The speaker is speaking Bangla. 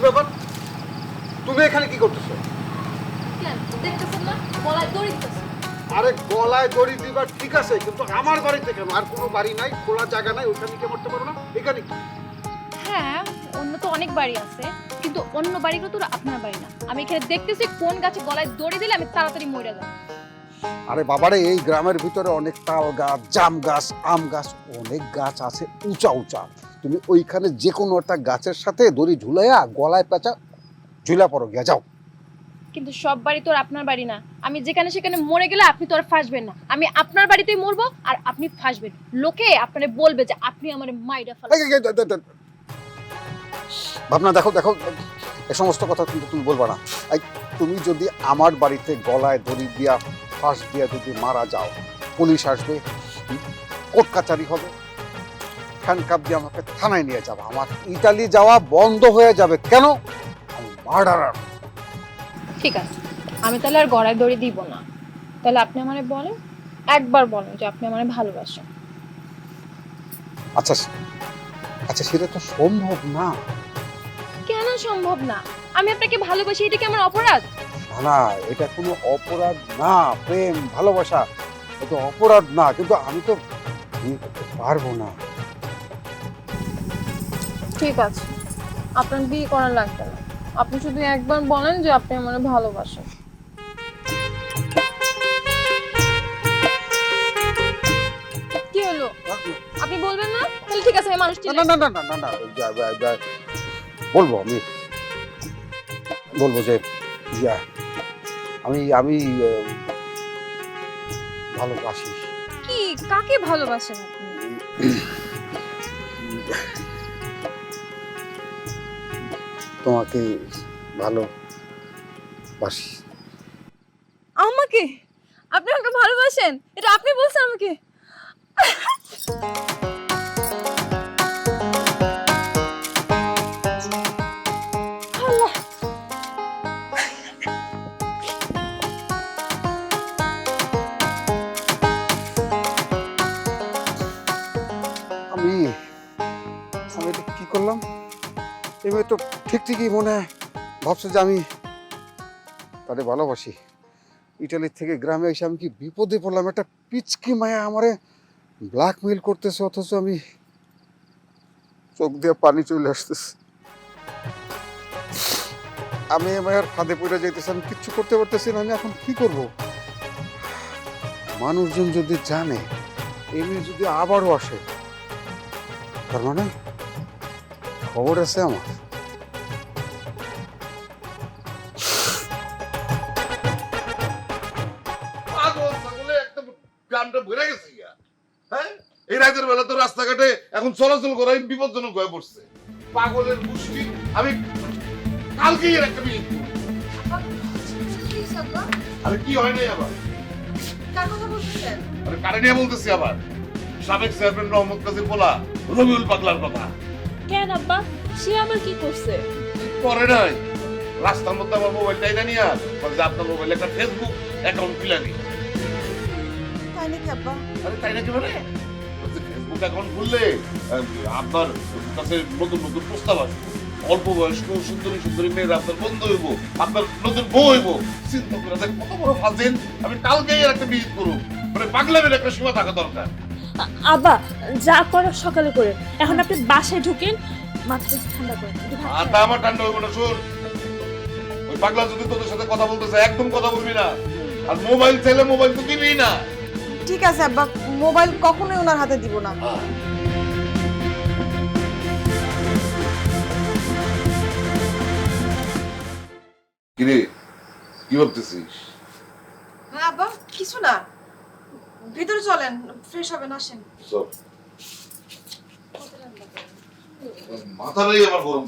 কি ব্যাপার? তুমি এখানে কি করতেছো? কেন? দেখতেছেন না গলায় দড়ি আরে গলায় দড়ি দিবার ঠিক আছে কিন্তু আমার বাড়িতে কেন? আর কোনো বাড়ি নাই খোলা জায়গা নাই ওখানে কি মরতে পারো না? এখানে কি? হ্যাঁ অন্য তো অনেক বাড়ি আছে কিন্তু অন্য বাড়িগুলো তো আপনার বাড়ি না। আমি এখানে দেখতেছি কোন গাছে গলায় দড়ি দিলে আমি তাড়াতাড়ি মরে যাব। আরে বাবারে এই গ্রামের ভিতরে অনেক তাল গাছ জাম গাছ আম গাছ অনেক গাছ আছে উঁচা উঁচা। তুমি ওইখানে যে কোনো একটা গাছের সাথে দড়ি ঝুলাইয়া গলায় পেঁচা ঝুলা পড়ো গিয়া যাও। কিন্তু সব বাড়ি তো আর আপনার বাড়ি না। আমি যেখানে সেখানে মরে গেলে আপনি তো আর ফাঁসবেন না। আমি আপনার বাড়িতেই মরবো আর আপনি ফাঁসবেন। লোকে আপনারে বলবে যে আপনি আমার মাইরা ফেলা এই, এই, এই, এই, এই, ভাবনা দেখো দেখো এ সমস্ত কথা কিন্তু তুমি বলবা না। এই, তুমি যদি আমার বাড়িতে গলায় দড়ি দিয়া ফাঁস দিয়া যদি মারা যাও পুলিশ আসবে কোর্ট কাচারি হবে। হ্যান্ডকাপ দিয়ে আমাকে থানায় নিয়ে যাবে। আমার ইতালি যাওয়া বন্ধ হয়ে যাবে। কেন? আমি মার্ডারার ঠিক আছে। আমি তাহলে আর গড়ায় দড়ি দিব না। তাহলে আপনি আমারে বলেন একবার বলেন যে আপনি আমারে ভালোবাসেন। আচ্ছা আচ্ছা সেটা তো সম্ভব না। কেন সম্ভব না? আমি আপনাকে ভালোবাসি এটা কি আমার অপরাধ? না এটা কোনো অপরাধ না প্রেম ভালোবাসা এটা অপরাধ না কিন্তু আমি তো বিয়ে করতে পারব না। ঠিক আছে আপনার বিয়ে করা লাগবে না। আপনি শুধু একবার বলেন যে আপনি আমার ভালোবাসেন। কি হলো? আপনি বলবেন না? তাহলে ঠিক আছে মানুষটি না না না না না বলব আমি। বলব যে ইয়া আমি আমি ভালোবাসি। কি? কাকে ভালোবাসেন আপনি? তোমাকে ভালো বাসি আমাকে? আপনি আমাকে ভালোবাসেন? এটা আপনি বলছেন আমাকে? আমি এটা কি করলাম? এবার তো ঠিক ঠিকই মনে হয়। ভাবছে যে আমি তাদের ভালোবাসি। ইটালির থেকে গ্রামে এসে আমি কি বিপদে পড়লাম? একটা পিচকি মায়া আমারে ব্ল্যাকমেইল করতেছে, অথচ আমি চোখ দিয়ে পানি চলে আসতেছে। আমি মায়ের ফাঁদে পড়ে যাইতেছি, আমি কিচ্ছু করতে পারতেছি না, আমি এখন কি করব? মানুষজন যদি জানে, এমনি যদি আবারও আসে তার মানে খবর আছে আমার। হ্যাঁ? এই রাতের বেলা তো রাস্তাঘাটে এখন চলাচল করাই বিপজ্জনক হয়ে পড়ছে। পাগলের মুশকিল আমি কালকেই এর একটা বিয়ে। আরে কি হয় নাই আবার? আরে কারে নিয়ে বলতেছি আবার? সাবেক চেয়ারম্যান রহমত কাজী পোলা রবিউল পাগলার কথা কেন আব্বা? সে আবার কি করছে? করে নাই। রাস্তার মধ্যে আমার মোবাইলটা এটা নিয়ে আস। বলে যে আপনার মোবাইলে একটা ফেসবুক অ্যাকাউন্ট খুলে নি তাই নাকি আব্বা? আরে তাই নাকি মানে? ফেসবুক অ্যাকাউন্ট খুললে আপনার কাছে নতুন নতুন প্রস্তাব আসবে। অল্প বয়স্ক সুন্দরী সুন্দরী মেয়েরা আপনার বন্ধু হইব আপনার নতুন বউ হইব। চিন্তা করে দেখ কত বড় ফাজিল। আমি কালকেই একটা বিয়ে করব। মানে পাগলামের একটা সীমা থাকা দরকার। আব্বা যা করার সকালে করে। এখন আপনি বাসায় ঢুকেন মাথাটা ঠান্ডা করে আর তা আমার ঠান্ডা হইব না শোন। ওই পাগলা যদি তোদের সাথে কথা বলতে চায় একদম কথা বলবি না। আর মোবাইল চাইলে মোবাইল তো দিবি না। ঠিক আছে আব্বা মোবাইল কখনোই ওনার হাতে দিব না। কিরে কি ভাবতেছিস? হ্যাঁ আব্বা কিছু না। ভিতরে চলেন ফ্রেশ হবেন আসেন। চল। মাথাটাই আমার গরম